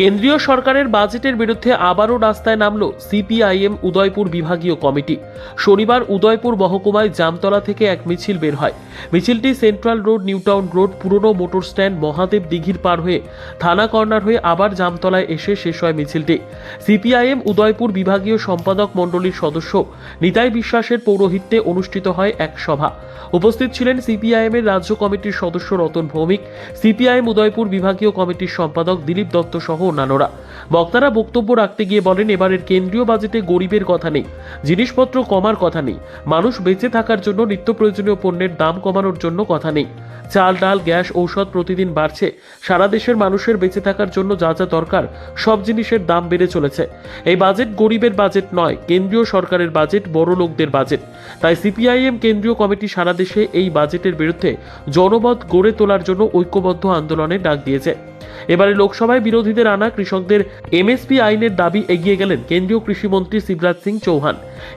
কেন্দ্রীয় সরকারের বাজেটের বিরুদ্ধে আবারও রাস্তায় নামল সিপিআইএম উদয়পুর বিভাগীয় কমিটি। শনিবার উদয়পুর মহকুমায় জামতলা থেকে এক মিছিল বের হয়। মিছিলটি সেন্ট্রাল রোড, নিউটাউন রোড, পুরনো মোটর স্ট্যান্ড, মহাদেব দিঘির পার হয়ে থানা কর্নার হয়ে আবার জামতলায় এসে শেষ হয় মিছিলটি। সিপিআইএম উদয়পুর বিভাগীয় সম্পাদক মণ্ডলীর সদস্য নিতাই বিশ্বাসের পৌরোহিত্যে অনুষ্ঠিত হয় এক সভা। উপস্থিত ছিলেন সিপিআইএম এর রাজ্য কমিটির সদস্য রতন ভৌমিক, সিপিআইএম উদয়পুর বিভাগীয় কমিটির সম্পাদক দিলীপ দত্ত সহ অন্যান্যরা। বক্তারা বক্তব্য রাখতে গিয়ে বলেন, এবারের কেন্দ্রীয় বাজেটে গরিবের কথা নেই, জিনিসপত্র কমার কথা নেই, মানুষ বেঁচে থাকার জন্য নিত্য প্রয়োজনীয় পণ্যের দাম কমানোর জন্য কথা নেই। চাল, ডাল, গ্যাস, ঔষধ প্রতিদিন বাড়ছে, সারা দেশের মানুষের বেঁচে থাকার জন্য যা যা দরকার, সব জিনিসের দাম বেড়ে চলেছে। এই বাজেট গরিবের বাজেট নয়, কেন্দ্রীয় সরকারের বাজেট, বড় লোকদের বাজেট। তাই সিপিআইএম কেন্দ্রীয় কমিটি সারা দেশে এই বাজেটের বিরুদ্ধে জনমত গড়ে তোলার জন্য ঐক্যবদ্ধ আন্দোলনের ডাক দিয়েছে। এবারে লোকসভায় বিরোধীদের আনা কৃষকদের এমএসপি আইনের দাবি এগিয়ে গেলেন কেন্দ্রীয় কৃষিমন্ত্রী শিবরাজ সিং চৌহান।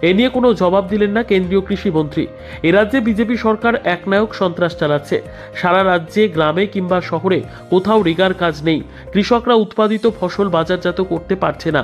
এ নিয়ে কোনো জবাব দিলেন না কেন্দ্রীয় কৃষিমন্ত্রী। রাজ্যে বিজেপি সরকার একনায়ক সন্ত্রাস চালাচ্ছে। সারা রাজ্যে, গ্রামে কিংবা শহরে কোথাও রিগার কাজ নেই। কৃষকরা উৎপাদিত ফসল বাজারজাত করতে পারছে না।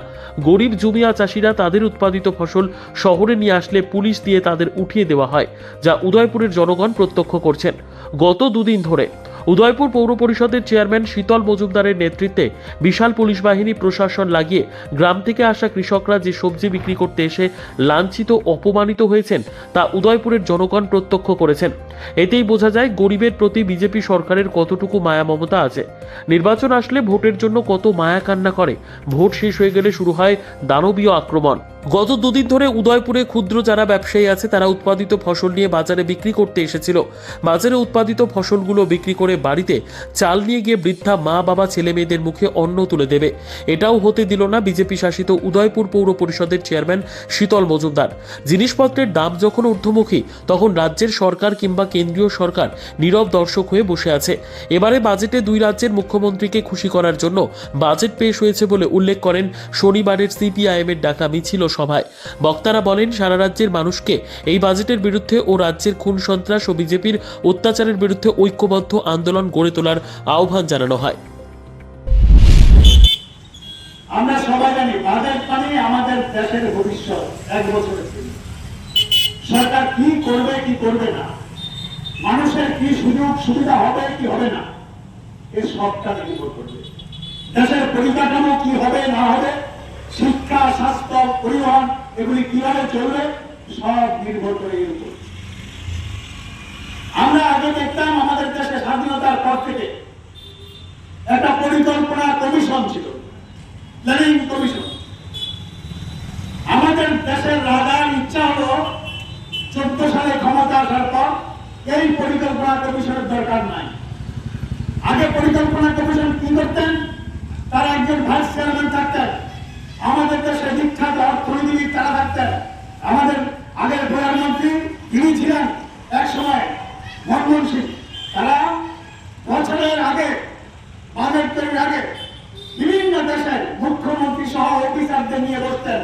গরিব জুমিয়া চাষিরা তাদের উৎপাদিত ফসল শহরে নিয়ে আসলে পুলিশ দিয়ে তাদের উঠিয়ে দেওয়া হয়, যা উদয়পুরের জনগণ প্রত্যক্ষ করছেন। গত দুদিন ধরে উদয়পুর পৌর পরিষদের চেয়ারম্যান শীতল মজুমদারের নেতৃত্বে বিশাল পুলিশ বাহিনী প্রশাসন লাগিয়ে গ্রাম থেকে আসা কৃষকরা যে সবজি বিক্রি করতে এসে লাঞ্ছিত, অপমানিত হয়েছেন তা উদয়পুরের জনগণ প্রত্যক্ষ করেছেন। এতেই বোঝা যায় গরিবের প্রতি বিজেপি সরকারের কতটুকু মায়া মমতা আছে। নির্বাচন আসলে ভোটের জন্য কত মায়া কান্না করে। ভোট শেষ হয়ে গেলে শুরু হয় দানবীয় আক্রমণ। গত দুদিন ধরে উদয়পুরে ক্ষুদ্র যারা ব্যবসায়ী আছে, তারা উৎপাদিত ফসল নিয়ে বাজারে বিক্রি করতে এসেছিল। বাজারে উৎপাদিত ফসলগুলো বিক্রি করে বাড়িতে চাল নিয়ে গিয়ে বৃদ্ধা মা, বাবা, ছেলে মেয়েদের মুখে অন্ন তুলে দেবে। এটাও হতে দিল না বিজেপি শাসিত উদয়পুর পৌর পরিষদের চেয়ারম্যান শীতল মজুমদার। জিনিসপত্রের দাম যখন ঊর্ধ্বমুখী, তখন রাজ্যের সরকার কিংবা কেন্দ্রীয় সরকার নীরব দর্শক হয়ে বসে আছে। এবারে বাজেটে দুই রাজ্যের মুখ্যমন্ত্রীকে খুশি করার জন্য বাজেট পেশ হয়েছে বলে উল্লেখ করেন শনিবারের সিপিআইএম এর ডাকা মিছিল সভায়। বক্তারা বলেন, সারা রাজ্যের মানুষকে এই বাজেটের বিরুদ্ধে ও রাজ্যের খুন, সন্ত্রাস ও বিজেপির অত্যাচারের বিরুদ্ধে ঐক্যবদ্ধ আন্দোলন গড়ে তোলার আহ্বান জানানো হয়। আমরা সবাই জানি মানে আমাদের দেশের ভবিষ্যৎ, এক বছরের জন্য। সরকার কি করবে কি করবে না? মানুষের কি সুযোগ, সুবিধা হবে, কি হবে না? এ সবটা নির্ভর করবে। দেশের পরিকাঠামো কি হবে, না হবে? শিক্ষা, স্বাস্থ্য, পরিবহন, এগুলি কীভাবে চলবে, সব নির্ভর করে আমরা আগে দেখতাম আমাদের দেশে স্বাধীনতার পর থেকে একটা পরিকল্পনা কমিশন ছিল, প্ল্যানিং কমিশন। আমাদের দেশের রাজার ইচ্ছা হলো চোদ্দ সালে ক্ষমতা আসার পর এই পরিকল্পনা কমিশনের দরকার নাই। আগে পরিকল্পনা কমিশন কি করতেন? তারা একজন ভাইস মনমোহন তারা বছরের আগে বাজেট তৈরির আগে বিভিন্ন দেশের মুখ্যমন্ত্রী সহ অফিসারদের নিয়ে বসতেন।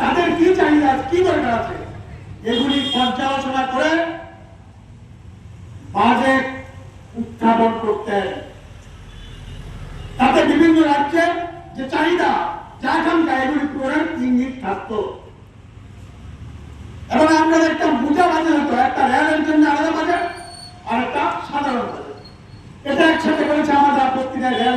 তাদের কি চাহিদা, কি দরকার আছে? এগুলি পর্যালোচনা করে বাজেট উত্থাপন করতেন। তাতে বিভিন্ন রাজ্যের যে চাহিদা, যা আকাঙ্ক্ষা, এগুলি পূরণের ইঙ্গিত থাকত এবং আমরা দেখতাম বুঝা বাজেট হতো একটা রেলের জন্য আলাদা বাজেট আর একটা সাধারণ বাজেট এটা একসাথে করেছে আমাদের আপত্তি নেই রেল